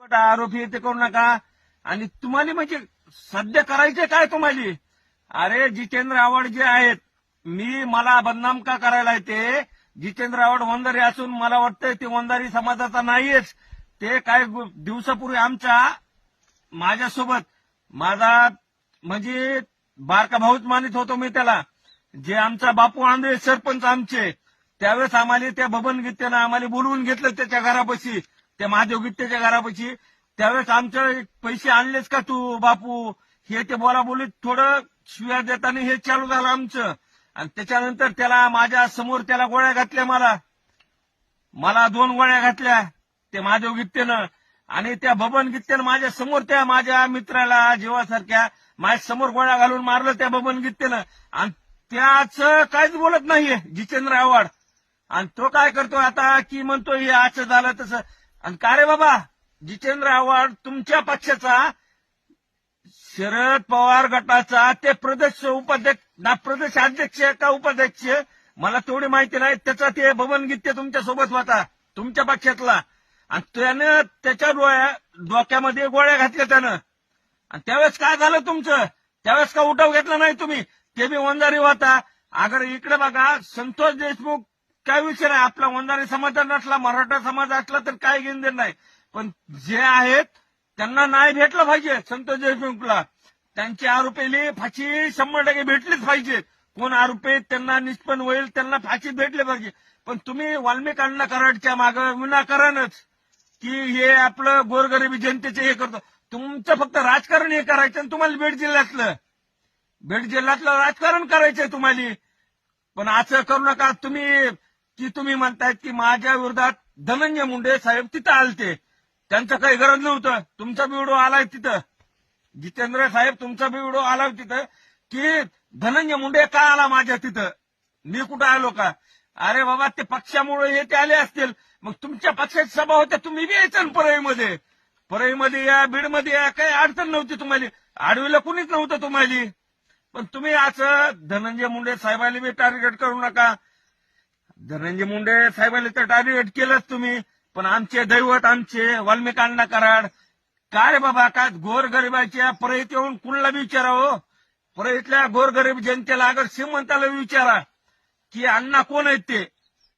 पट आरोपी ते करू नका. आणि तुम्हाला म्हणजे सध्या करायचे काय तुम्हाला? अरे जितेंद्र आव्हाड जे आहेत मी मला बदनाम का करायला येते जितेंद्र आव्हाड वंजारी असून मला वाटतंय ते वंजारी समाजाचा नाहीयेच. ते काय दिवसापूर्वी आमच्या माझ्यासोबत माझा म्हणजे बारका भाऊच मानित होतो मी त्याला. जे आमचा बापू आंधळे सरपंच आमचे त्यावेळेस आम्हाला त्या बबन गीतेनं आम्हाला बोलवून घेतलं त्याच्या घरापाशी. त्या महादेव गीतेच्या घरापाशी. त्यावेळेस आमचे पैसे आणलेस का तू बापू? हे ते बोला बोलीत थोडं शिव्या देताना हे चालू झालं आमचं. आणि त्याच्यानंतर त्याला माझ्यासमोर त्याला गोळ्या घातल्या मला. मला दोन गोळ्या घातल्या ते महादेव गित्तेनं आणि त्या बबन गित्तेनं माझ्यासमोर त्या माझ्या मित्राला जीवासारख्या माझ्यासमोर गोळ्या घालून मारलं त्या बबन गित्तेनं. आणि त्याच काहीच बोलत नाहीये जितेंद्र आव्हाड. आणि तो काय करतो आता की म्हणतो हे असं झालं तसं. आणि का रे बाबा? जितेंद्र आव्हाड तुमच्या पक्षाचा शरद पवार गटाचा ते प्रदेश उपाध्यक्ष ना प्रदेश अध्यक्ष का उपाध्यक्ष? मला तेवढी माहिती नाही. त्याचा ते बबन गीते तुमच्यासोबत होता तुमच्या पक्षातला. आणि त्यानं त्याच्या डोळ्या डोक्यामध्ये गोळ्या घातल्या त्यानं. आणि त्यावेळेस काय झालं तुमचं? त्यावेळेस का उठाव घेतला नाही तुम्ही? ते बी वंजारी होता. अगर इकडे बघा संतोष देशमुख काय विषय नाही. आपला वंजारी समाज नसला मराठा समाज असला तर काय घेऊन नाही. पण जे आहेत त्यांना नाही भेटलं पाहिजे. संतोष देशमुखला त्यांची आरोपीली फाशी शंभर टक्के भेटलीच पाहिजे. कोण आरोपी त्यांना निष्पन्न होईल त्यांना फाशी भेटले पाहिजे. पण तुम्ही वाल्मिकांना कराडच्या माग विनाकारणच की हे आपलं गोरगरिबी जनतेचे हे करतो. तुमचं फक्त राजकारण हे करायचं आणि तुम्हाला बीड जिल्ह्यातलं. बीड जिल्ह्यातलं राजकारण करायचंय तुम्हाला. पण असं करू नका. तुम्ही की तुम्ही म्हणतायत की माझ्या विरोधात धनंजय मुंडे साहेब तिथं आलते. त्यांचं काही गरज नव्हतं. तुमचा बी व्हिडिओ आलाय तिथं. जितेंद्र साहेब तुमचा बी व्हिडिओ आलाय तिथं की धनंजय मुंडे का आला माझ्या तिथं? मी कुठं आलो का? अरे बाबा ते पक्षामुळे हे ते आले असतील. मग तुमच्या पक्षाची सभा होत्या तुम्ही बी यायचं परळीमध्ये. परळीमध्ये या बीडमध्ये या काही अडचण नव्हती तुम्हाला. आडवीला कुणीच नव्हतं तुम्हाला. पण तुम्ही असं धनंजय मुंडे साहेबांनी बी टार्गेट करू नका. धनंजय मुंडे साहेबांनी तर टार्गेट केलंच तुम्ही पण आमचे दैवत आमचे वाल्मिकांना अण्णा कराड काय बाबा काय गोरगरिबाच्या परत येऊन कुणाला विचारावं विचारा परळीतल्या गोरगरीब जनतेला अगर श्रीमंताला विचारा की अण्णा कोण आहेत ते?